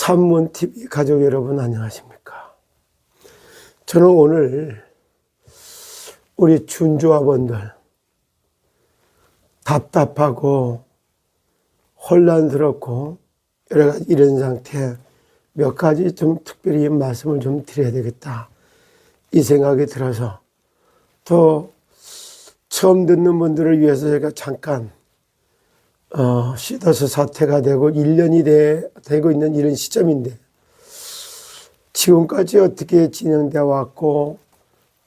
참문TV 가족 여러분 안녕하십니까? 저는 오늘 우리 준조합원들 답답하고 혼란스럽고 여러 가지 이런 상태 몇 가지 좀 특별히 말씀을 좀 드려야 되겠다 이 생각이 들어서 또 처음 듣는 분들을 위해서 제가 잠깐 어, 시더스 사태가 되고 1년이 돼, 되고 있는 이런 시점인데 지금까지 어떻게 진행되어 왔고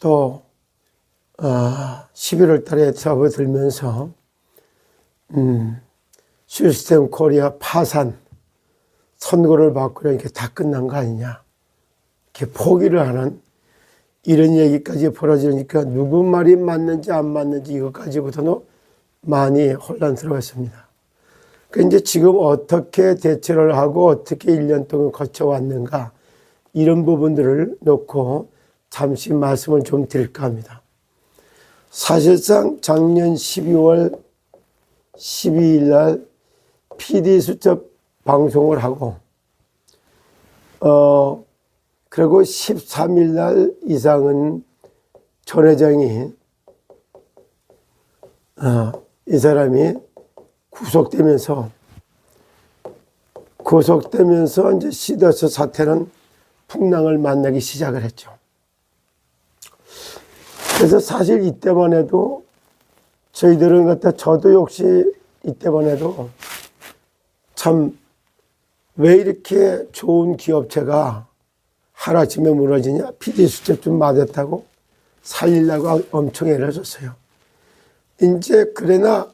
또 어, 11월 달에 접어들면서 음, 시스템 코리아 파산 선고를 받고 이렇게 다 끝난 거 아니냐 이렇게 포기를 하는 이런 얘기까지 벌어지니까 누구 말이 맞는지 안 맞는지 이것 가지고서는 많이 혼란스러웠습니다. 그 이제 지금 어떻게 대처를 하고 어떻게 1년 동안 거쳐왔는가 이런 부분들을 놓고 잠시 말씀을 좀 드릴까 합니다. 사실상 작년 12월 12일 날 PD 수첩 방송을 하고 어 그리고 13일 날 이상은 전 회장이 어, 이 사람이 구속되면서 구속되면서 이제 시더스 사태는 풍랑을 만나기 시작을 했죠. 그래서 사실 이때만 해도 저희들은 갖다 저도 역시 이때만 해도 참 왜 이렇게 좋은 기업체가 하루아침에 무너지냐 PD 수첩 좀 맞았다고 살리려고 엄청 애를 썼어요. 이제 그러나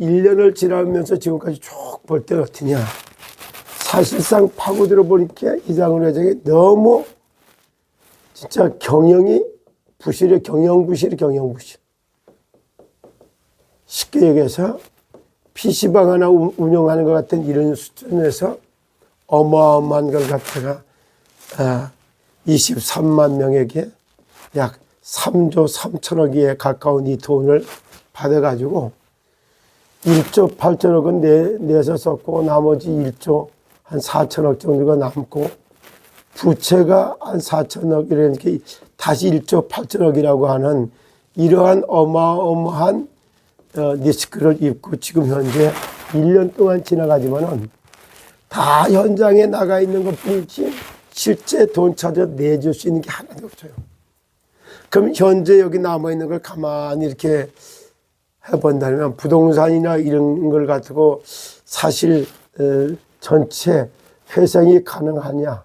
1년을 지나면서 지금까지 쭉 볼 때 어떠냐. 사실상 파고들어 보니까 이장훈 회장이 너무 진짜 경영이 부실해, 경영부실이 경영부실. 쉽게 얘기해서 PC방 하나 운- 운영하는 것 같은 이런 수준에서 어마어마한 걸 갖다가 아, 23만 명에게 약 3조 3천억에 가까운 이 돈을 받아가지고 1조 8천억은 내, 내서 썼고 나머지 1조 한 4천억 정도가 남고 부채가 한 4천억 이렇게 다시 1조 8천억이라고 하는 이러한 어마어마한 어, 리스크를 입고 지금 현재 1년 동안 지나가지만은 다 현장에 나가 있는 것 뿐이지 실제 돈 찾아 내줄 수 있는 게 하나도 없어요. 그럼 현재 여기 남아 있는 걸 가만히 이렇게 해본다면 부동산이나 이런 걸 가지고 사실 어, 전체 회생이 가능하냐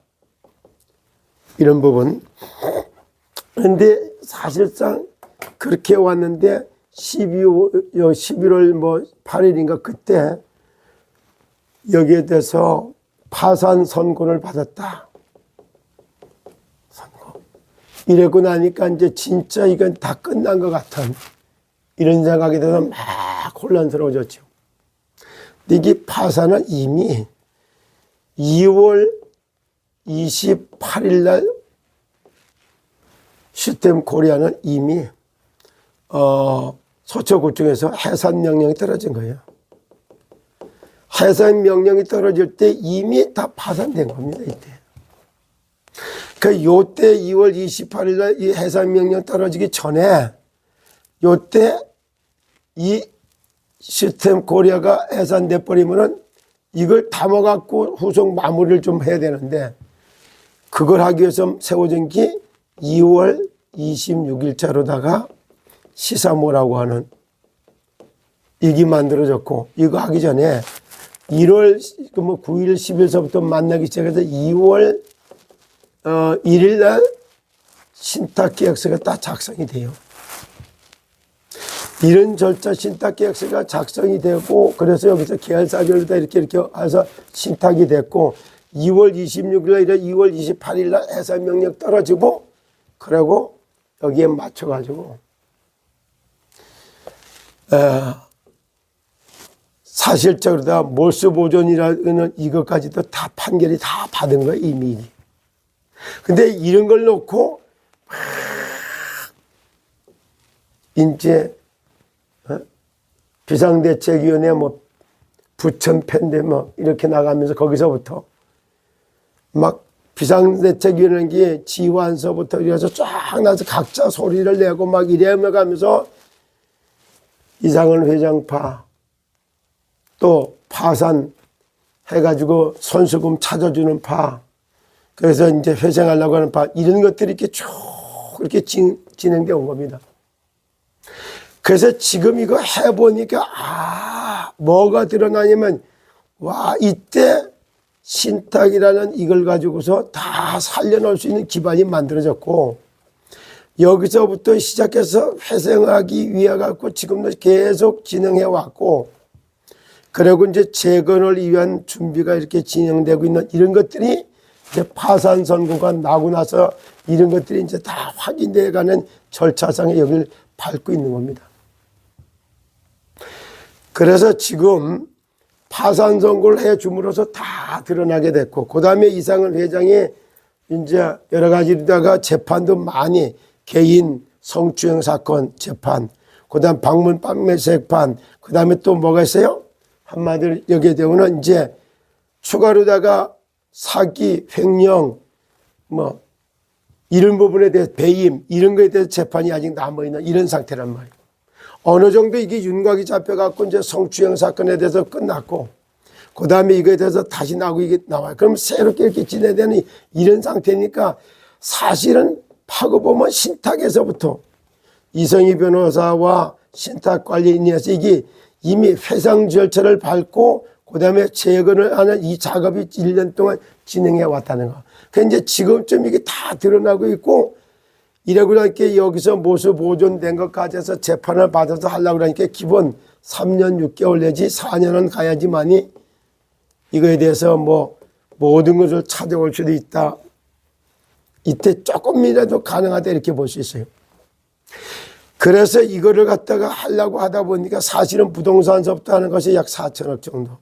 이런 부분. 그런데 사실상 그렇게 왔는데 12월, 11월 뭐 8일인가 그때 여기에 대해서 파산 선고를 받았다. 선고. 이러고 나니까 이제 진짜 이건 다 끝난 것 같은 이런 생각이 들어서 막 혼란스러워졌죠. 이게 파산은 이미 2월 28일 날 시스템 코리아는 이미 어, 서초구청에서 해산 명령이 떨어진 거예요. 해산 명령이 떨어질 때 이미 다 파산된 겁니다, 이때. 그 요때 2월 28일 날 이 해산 명령 떨어지기 전에 요때 이 시스템 코리아가 해산돼 버리면은 이걸 담아갖고 후속 마무리를 좀 해야 되는데 그걸 하기 위해서 세워진 게 2월 26일자로다가 시사모라고 하는 이게 만들어졌고 이거 하기 전에 1월 뭐 9일 10일서부터 만나기 시작해서 2월 어 1일 날 신탁 계약서가 딱 작성이 돼요. 이런 절차 신탁 계약서가 작성이 되고 그래서 여기서 계열사별로 다 이렇게 이렇게 해서 신탁이 됐고 2월 26일 날 2월 28일 날 해산 명령 떨어지고 그리고 여기에 맞춰 가지고 사실적으로 다 몰수 보존이라는 이것까지도 다 판결이 다 받은 거예요 이미. 근데 이런 걸 놓고 막 이제 어? 비상대책위원회 뭐 부천 팬데 뭐 이렇게 나가면서 거기서부터 막 비상대책위원회 지원서부터 이래서 쫙 나서 각자 소리를 내고 막 이래가면서 이상은 회장파 또 파산 해가지고 손수금 찾아주는 파 그래서 이제 회생하려고 하는 파 이런 것들이 이렇게 쭉 이렇게 진, 진행돼 온 겁니다. 그래서 지금 이거 해보니까 아 뭐가 드러나냐면 와 이때 신탁이라는 이걸 가지고서 다 살려놓을 수 있는 기반이 만들어졌고 여기서부터 시작해서 회생하기 위해 갖고 지금도 계속 진행해 왔고 그리고 이제 재건을 위한 준비가 이렇게 진행되고 있는 이런 것들이 이제 파산 선고가 나고 나서 이런 것들이 이제 다 확인돼 가는 절차상에 여기를 밟고 있는 겁니다. 그래서 지금 파산 선고를 해 줌으로써 다 드러나게 됐고 그다음에 이상은 회장이 이제 여러 가지로다가 재판도 많이 개인 성추행 사건 재판 그다음 방문 판매 재판 그다음에 또 뭐가 있어요? 한마디로 여기에 되고는 이제 추가로다가 사기, 횡령, 뭐 이런 부분에 대해서 배임 이런 거에 대해서 재판이 아직 남아 있는 이런 상태란 말이에요. 어느 정도 이게 윤곽이 잡혀갖고 이제 성추행 사건에 대해서 끝났고 그 다음에 이거에 대해서 다시 나오고 이게 나와요. 그럼 새롭게 이렇게 진행되는 이런 상태니까 사실은 파고 보면 신탁에서부터 이성희 변호사와 신탁 관리인에서 이게 이미 회상 절차를 밟고 그 다음에 재건을 하는 이 작업이 1년 동안 진행해 왔다는 거. 그 이제 지금쯤 이게 다 드러나고 있고 이러고 나니까 여기서 모습 보존된 것까지 해서 재판을 받아서 하려고 그러니까 기본 3년 6개월 내지 4년은 가야지만이 이거에 대해서 뭐 모든 것을 찾아올 수도 있다. 이때 조금이라도 가능하다 이렇게 볼 수 있어요. 그래서 이거를 갖다가 하려고 하다 보니까 사실은 부동산서부터 하는 것이 약 4천억 정도.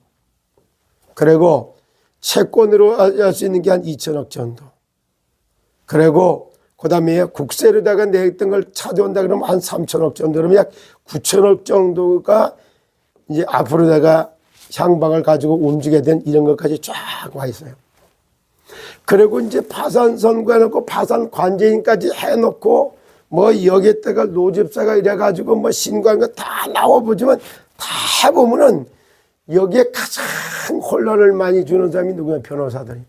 그리고 채권으로 할 수 있는 게 한 2천억 정도. 그리고 그 다음에 국세로다가 냈던 걸 찾아온다 그러면 한 3천억 정도 그러면 약 9천억 정도가 이제 앞으로다가 향방을 가지고 움직여야 된 이런 것까지 쫙 와 있어요. 그리고 이제 파산 선고해놓고 파산 관제인까지 해놓고 뭐 여기에다가 노집사가 이래가지고 뭐 신고한 거 다 나와보지만 다 해보면은 여기에 가장 혼란을 많이 주는 사람이 누구냐 변호사들이.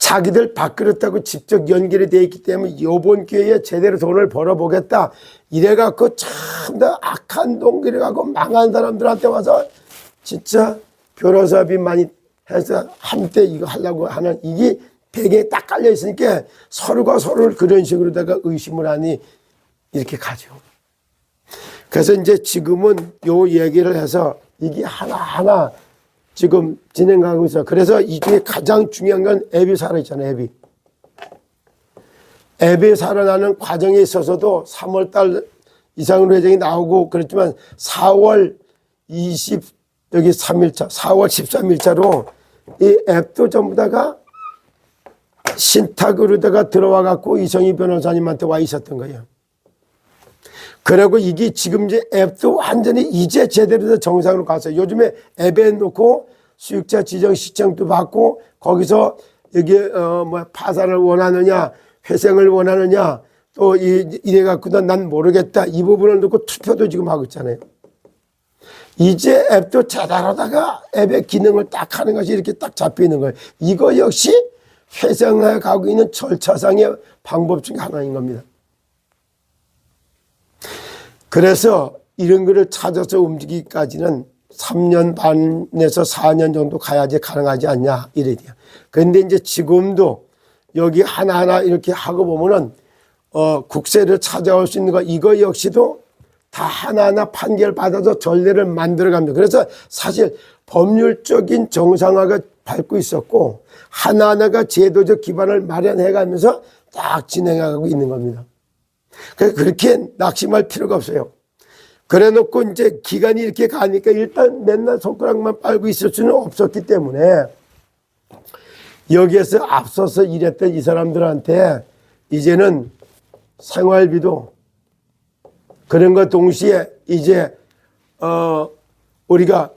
자기들 밥그릇하고 직접 연결이 되어 있기 때문에 요번 기회에 제대로 돈을 벌어보겠다. 이래갖고 참더 악한 동기를 갖고 망한 사람들한테 와서 진짜 변호사비 많이 해서 한때 이거 하려고 하는 이게 배경에 딱 깔려 있으니까 서로가 서로를 그런 식으로다가 의심을 하니 이렇게 가죠. 그래서 이제 지금은 요 얘기를 해서 이게 하나하나 지금 진행하고 있어. 그래서 이 중에 가장 중요한 건 앱이 살아있잖아요, 앱이. 앱이 살아나는 과정에 있어서도 3월달 이상으로 회장이 나오고 그랬지만 4월 20, 여기 3일차, 4월 13일차로 이 앱도 전부 다가 신탁으로다가 들어와 갖고 이성희 변호사님한테 와 있었던 거예요. 그리고 이게 지금 이제 앱도 완전히 이제 제대로 정상으로 갔어요. 요즘에 앱에 놓고 수익자 지정 시청도 받고 거기서 여기 어뭐 파산을 원하느냐 회생을 원하느냐 또 이, 이래 갖고는 난 모르겠다 이 부분을 놓고 투표도 지금 하고 있잖아요. 이제 앱도 제대로다가 앱의 기능을 딱 하는 것이 이렇게 딱 잡혀 있는 거예요. 이거 역시 회생해 가고 있는 절차상의 방법 중에 하나인 겁니다. 그래서 이런 거를 찾아서 움직이기까지는 3년 반에서 4년 정도 가야지 가능하지 않냐 이래 돼요. 그런데 이제 지금도 여기 하나하나 이렇게 하고 보면은 어 국세를 찾아올 수 있는 거 이거 역시도 다 하나하나 판결 받아서 전례를 만들어 갑니다. 그래서 사실 법률적인 정상화가 밟고 있었고 하나하나가 제도적 기반을 마련해 가면서 딱 진행하고 있는 겁니다. 그래서 그렇게 낙심할 필요가 없어요. 그래 놓고 이제 기간이 이렇게 가니까 일단 맨날 손가락만 빨고 있을 수는 없었기 때문에 여기에서 앞서서 일했던 이 사람들한테 이제는 생활비도 그런 것 동시에 이제 어 우리가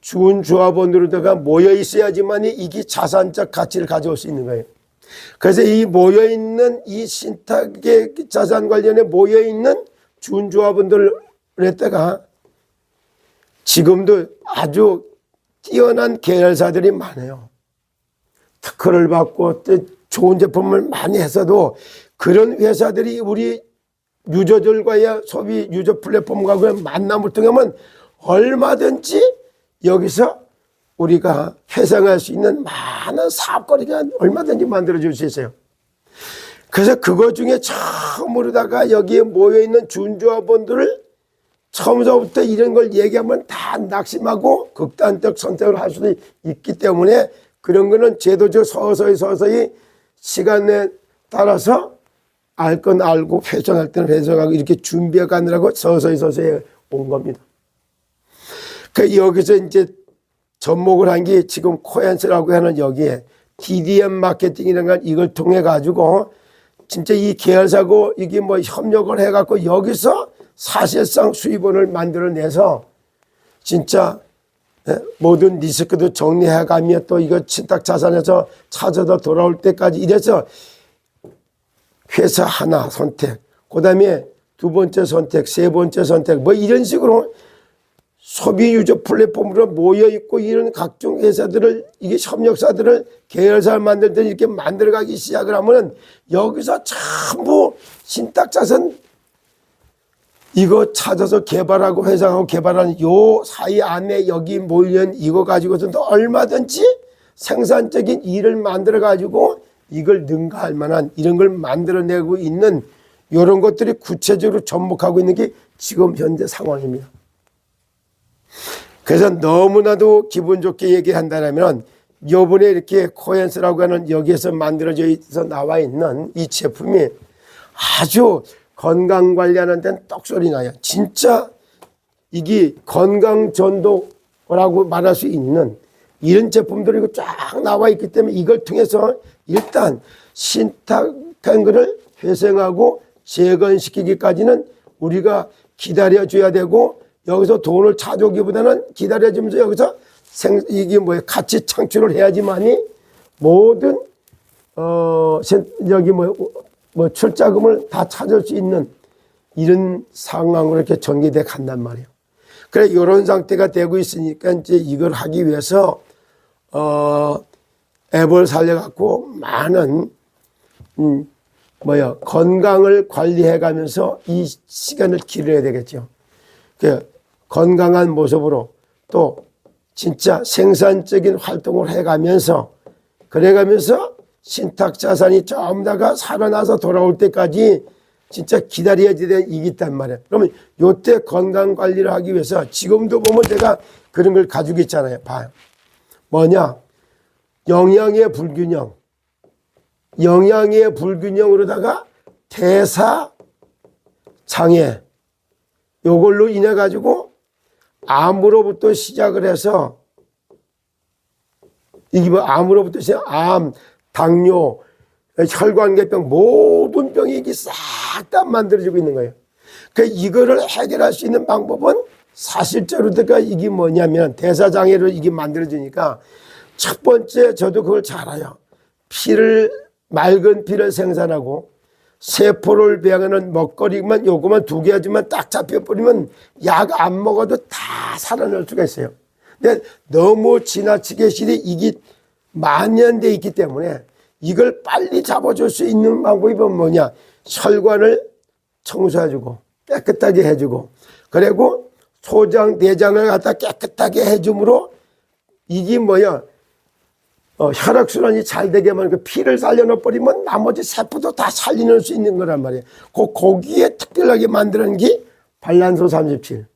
좋은 조합원으로다가 모여 있어야지만이 이게 자산적 가치를 가져올 수 있는 거예요. 그래서 이 모여 있는 이 신탁의 자산 관련에 모여 있는 좋은 조합원들을 했다가 지금도 아주 뛰어난 계열사들이 많아요. 특허를 받고 또 좋은 제품을 많이 했어도 그런 회사들이 우리 유저들과의 소비 유저 플랫폼과의 만남을 통하면 얼마든지 여기서 우리가 회상할 수 있는 많은 사업거리가 얼마든지 만들어줄 수 있어요. 그래서 그거 중에 처음으로다가 여기에 모여있는 준조합원들을 처음서부터 이런 걸 얘기하면 다 낙심하고 극단적 선택을 할 수도 있기 때문에 그런 거는 제도적 서서히 서서히 시간에 따라서 알 건 알고 회전할 때는 회전하고 이렇게 준비해 가느라고 서서히 서서히 온 겁니다. 그 여기서 이제 접목을 한 게 지금 코엔스라고 하는 여기에 DDM 마케팅이라는 걸 이걸 통해 가지고 진짜 이 계열사고 이게 뭐 협력을 해 갖고 여기서 사실상 수입원을 만들어내서 진짜 예, 모든 리스크도 정리해 가며 또 이거 친탁 자산에서 찾아서 돌아올 때까지 이래서 회사 하나 선택, 그 다음에 두 번째 선택, 세 번째 선택, 뭐 이런 식으로 소비 유저 플랫폼으로 모여 있고 이런 각종 회사들을 이게 협력사들을 계열사를 만들 때 이렇게 만들어가기 시작을 하면은 여기서 전부 신탁자산 이거 찾아서 개발하고 회상하고 개발하는 요 사이 안에 여기 몰린 이거 가지고서도 얼마든지 생산적인 일을 만들어 가지고 이걸 능가할 만한 이런 걸 만들어내고 있는 이런 것들이 구체적으로 접목하고 있는 게 지금 현재 상황입니다. 그래서 너무나도 기분 좋게 얘기한다면 요번에 이렇게 코엔스라고 하는 여기에서 만들어져 있어 나와 있는 이 제품이 아주 건강 관리하는 데는 떡소리 나요. 진짜 이게 건강 전도라고 말할 수 있는 이런 제품들이 쫙 나와 있기 때문에 이걸 통해서 일단 신탁한 거를 회생하고 재건시키기까지는 우리가 기다려줘야 되고 여기서 돈을 찾아오기보다는 기다려주면서 여기서 생, 이게 뭐야 가치 창출을 해야지만이 모든 어, 신- 여기 뭐, 뭐 출자금을 다 찾을 수 있는 이런 상황으로 이렇게 전개돼 간단 말이에요. 그래, 이런 상태가 되고 있으니까 이제 이걸 하기 위해서, 어, 앱을 살려갖고 많은, 음, 뭐야, 건강을 관리해 가면서 이 시간을 기르어야 되겠죠. 그 건강한 모습으로 또 진짜 생산적인 활동을 해가면서 그래가면서 신탁 자산이 좀 다가 살아나서 돌아올 때까지 진짜 기다려야 되는 이기 있단 말이에요. 그러면 요때 건강 관리를 하기 위해서 지금도 보면 제가 그런 걸 가지고 있잖아요. 봐요. 뭐냐? 영양의 불균형. 영양의 불균형으로다가 대사 장애. 요걸로 인해 가지고 암으로부터 시작을 해서 이게 뭐 암으로부터 시작 암, 당뇨, 혈관계병 모든 병이 이게 싹 다 만들어지고 있는 거예요. 그 이거를 해결할 수 있는 방법은 사실적으로가 이게 뭐냐면 대사장애로 이게 만들어지니까 첫 번째 저도 그걸 잘 알아요. 피를 맑은 피를 생산하고 세포를 배양하는 먹거리만 요거만 두 개 하지만 딱 잡혀버리면 약 안 먹어도 다 살아날 수가 있어요. 근데 너무 지나치게 실이 이게 만연돼 있기 때문에 이걸 빨리 잡아줄 수 있는 방법이 뭐냐. 혈관을 청소해주고 깨끗하게 해주고 그리고 소장, 대장을 갖다 깨끗하게 해줌으로 이게 뭐야. 어, 혈액순환이 잘 되게만 그 피를 살려놓 버리면 나머지 세포도 다 살려낼 수 있는 거란 말이에요. 그 고기에 특별하게 만드는 게 발란소 37.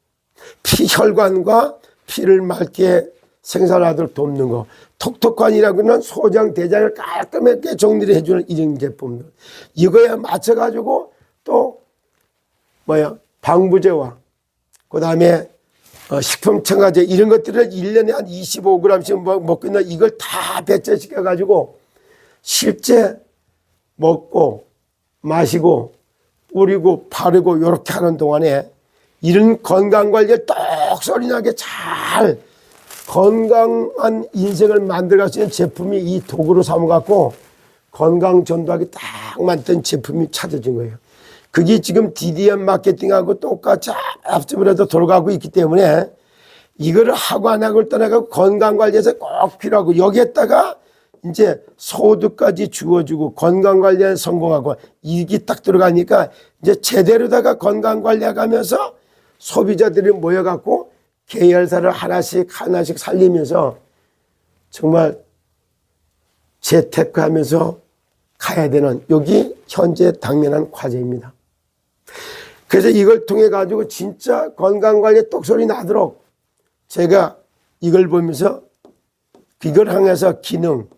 피혈관과 피를 맑게 생산하도록 돕는 거. 톡톡관이라고는 소장, 대장을 깔끔하게 정리를 해주는 이런 제품들. 이거에 맞춰가지고 또 뭐야 방부제와 그 다음에 어, 식품 첨가제 이런 것들을 1년에 한 25g씩 먹- 먹고 있는 이걸 다 배제시켜 가지고 실제 먹고 마시고 뿌리고 바르고 이렇게 하는 동안에 이런 건강 관리를 떡 소리 나게 잘 건강한 인생을 만들어갈 수 있는 제품이 이 도구로 삼아갖고 건강 전도하기 딱 맞던 제품이 찾아진 거예요. 그게 지금 DDM 마케팅하고 똑같이 앞집으로도 돌아가고 있기 때문에 이거를 하고 안 하고를 떠나고 건강 관리에서 꼭 필요하고 여기에다가 이제 소득까지 주어주고 건강 관리에 성공하고 이게 딱 들어가니까 이제 제대로다가 건강 관리해가면서 소비자들이 모여갖고 계열사를 하나씩 하나씩 살리면서 정말 재테크하면서 가야 되는 여기 현재 당면한 과제입니다. 그래서 이걸 통해 가지고 진짜 건강 관리 똑소리 나도록 제가 이걸 보면서 이걸 향해서 기능,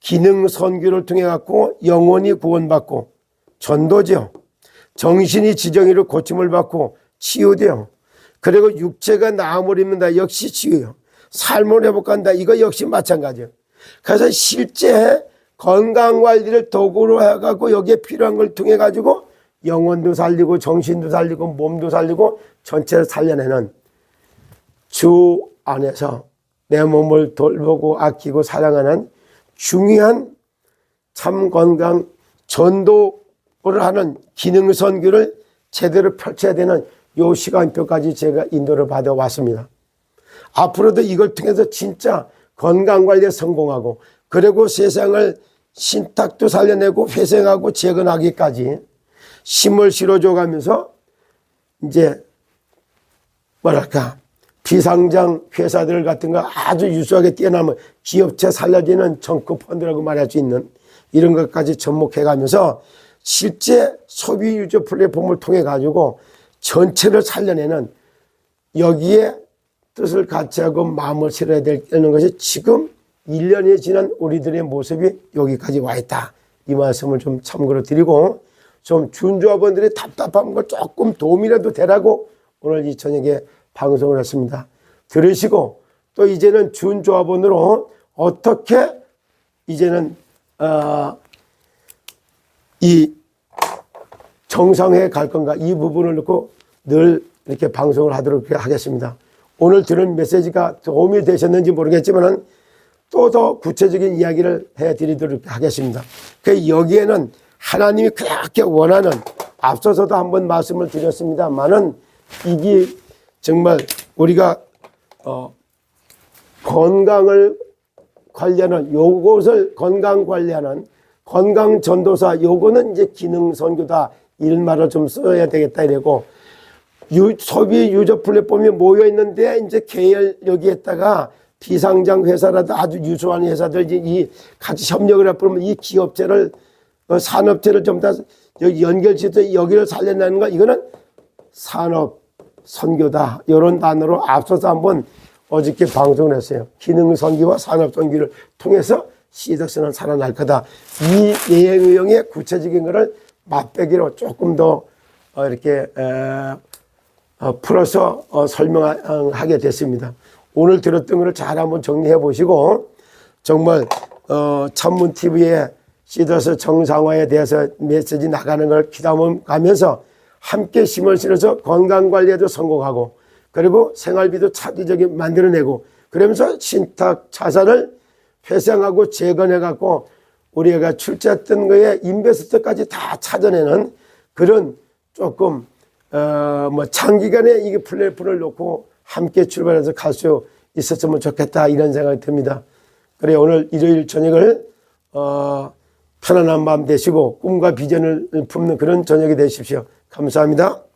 기능 선교를 통해 갖고 영혼이 구원받고 전도죠. 정신이 지정이로 고침을 받고 치유돼요. 그리고 육체가 나음을 입는다. 역시 치유요. 삶을 회복한다. 이거 역시 마찬가지예요. 그래서 실제 건강 관리를 도구로 해갖고 여기에 필요한 걸 통해 가지고 영혼도 살리고 정신도 살리고 몸도 살리고 전체를 살려내는 주 안에서 내 몸을 돌보고 아끼고 사랑하는 중요한 참 건강 전도를 하는 기능 선교를 제대로 펼쳐야 되는 요 시간표까지 제가 인도를 받아 왔습니다. 앞으로도 이걸 통해서 진짜 건강 관리에 성공하고 그리고 세상을 신탁도 살려내고 회생하고 재건하기까지 힘을 실어줘 가면서 이제 뭐랄까 비상장 회사들 같은 거 아주 유수하게 뛰어나면 기업체 살려지는 정크 펀드라고 말할 수 있는 이런 것까지 접목해 가면서 실제 소비 유저 플랫폼을 통해 가지고 전체를 살려내는 여기에 뜻을 같이 하고 마음을 실어야 되는 것이 지금 1년이 지난 우리들의 모습이 여기까지 와 있다. 이 말씀을 좀 참고로 드리고 좀 준조합원들의 답답한 걸 조금 도움이라도 되라고 오늘 이 저녁에 방송을 했습니다. 들으시고 또 이제는 준조합원으로 어떻게 이제는 어, 이 정상회에 갈 건가 이 부분을 놓고 늘 이렇게 방송을 하도록 하겠습니다. 오늘 들은 메시지가 도움이 되셨는지 모르겠지만 또 더 구체적인 이야기를 해드리도록 하겠습니다. 그 여기에는 하나님이 그렇게 원하는 앞서서도 한번 말씀을 드렸습니다만은 이게 정말 우리가 어 건강을 관리하는 요것을 건강 관리하는 건강 전도사 요거는 이제 기능 선교다. 이런 말을 좀 써야 되겠다 이래고 유, 소비 유저 플랫폼이 모여 있는데 이제 계열 여기에다가 비상장 회사라도 아주 유수한 회사들 이 같이 협력을 해보면 이 기업체를 어, 산업체를 좀 다 연결시켜서 여기를 살려내는 거 이거는 산업 선교다 이런 단어로 앞서서 한번 어저께 방송을 했어요. 기능 선교와 산업 선교를 통해서 시덕스는 살아날 거다. 이 내용의 구체적인 것을 맛배기로 조금 더 어, 이렇게 어, 풀어서 설명하게 됐습니다. 오늘 들었던 것을 잘 한번 정리해 보시고 정말 천문 TV에 시더스 정상화에 대해서 메시지 나가는 걸 기담가면서 함께 힘을 실어서 건강 관리에도 성공하고 그리고 생활비도 차기적이 만들어내고 그러면서 신탁 자산을 회생하고 재건해 갖고 우리가 출제했던 거에 인베스트까지 다 찾아내는 그런 조금 어 뭐 장기간에 이게 플랫폼을 놓고 함께 출발해서 갈 수 있었으면 좋겠다 이런 생각이 듭니다. 그래 오늘 일요일 저녁을 어 편안한 밤 되시고 꿈과 비전을 품는 그런 저녁이 되십시오. 감사합니다.